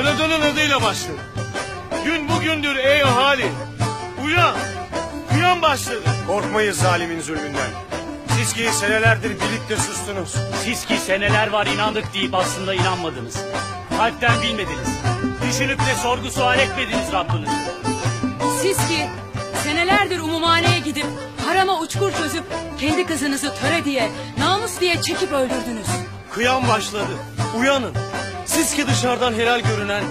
Yaradan'ın adıyla başladı. Gün bugündür ey ahali. Uyan. Uyan başladı. Korkmayız zalimin zulmünden. Siz ki senelerdir birlikte sustunuz. Siz ki seneler var inandık deyip aslında inanmadınız. Kalpten bilmediniz. Düşünüp de sorgu sual etmediniz Rabbinizi. Siz ki senelerdir umumhaneye gidip harama uçkur çözüp kendi kızınızı töre diye namus diye çekip öldürdünüz. Kıyam başladı. Uyanın. Siz ki dışarıdan helal görünen,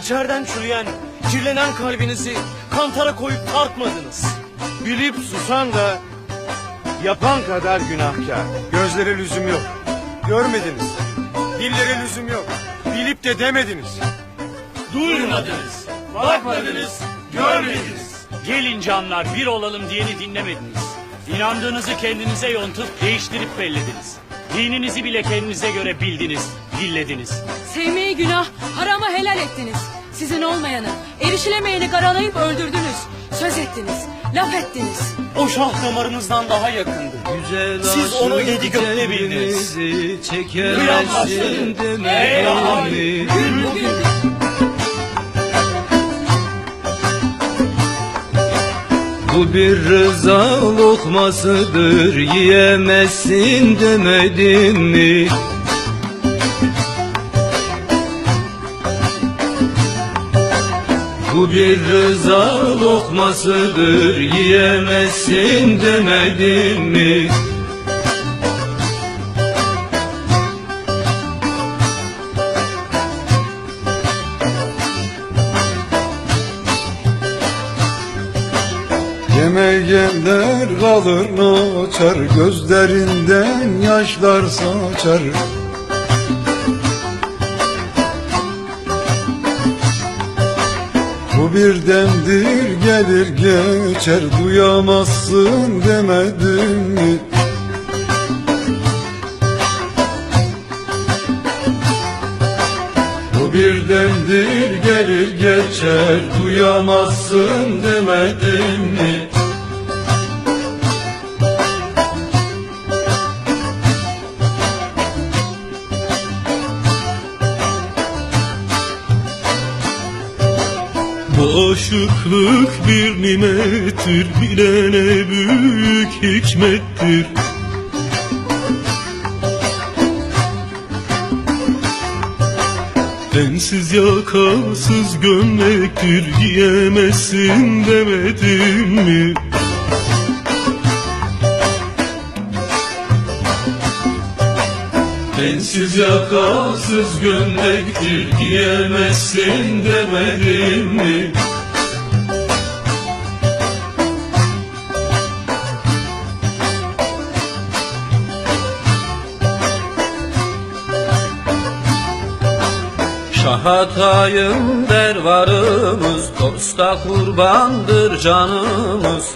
içeriden çürüyen, kirlenen kalbinizi kantara koyup tartmadınız. Bilip susan da yapan kadar günahkar. Gözlere lüzum yok. Görmediniz. Dillere lüzum yok. Bilip de demediniz. Duymadınız, bakmadınız, görmediniz. Gelin canlar bir olalım diyeni dinlemediniz. İnandığınızı kendinize yontup değiştirip bellediniz. Dininizi bile kendinize göre bildiniz, dillediniz. Sevmeyi günah, harama helal ettiniz. Sizin olmayanı, erişilemeyeni karalayıp öldürdünüz. Söz ettiniz, laf ettiniz. O şah damarınızdan daha yakındı. Güzel Siz onu yedi gökte bildiniz. Kıyam başladı. Ey Gün bugün. Bu bir rıza lokmasıdır Yiyemezsin demedim mi? Bu bir rıza lokmasıdır Yiyemezsin demedim mi? Yemeyenler kalır açar Gözlerinden yaşlar saçar Bu bir demdir gelir geçer Duyamazsın demedim mi? Demdir gelir geçer. Duyamazsın demedim mi? Aşıklık bir nimettir. Bilene büyük hikmettir Bensiz yakasız gömlektir Giyemezsin demedim mi? Bensiz yakasız gömlektir Giyemezsin demedim mi? Şahatayım der varımız Dosta kurbandır canımız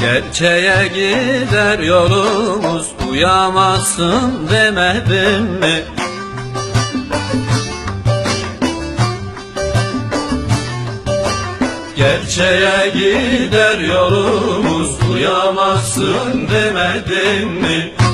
Gerçeğe gider yolumuz Uyamazsın demedim mi? Gerçeğe gider yolumuz Uyamazsın demedim mi?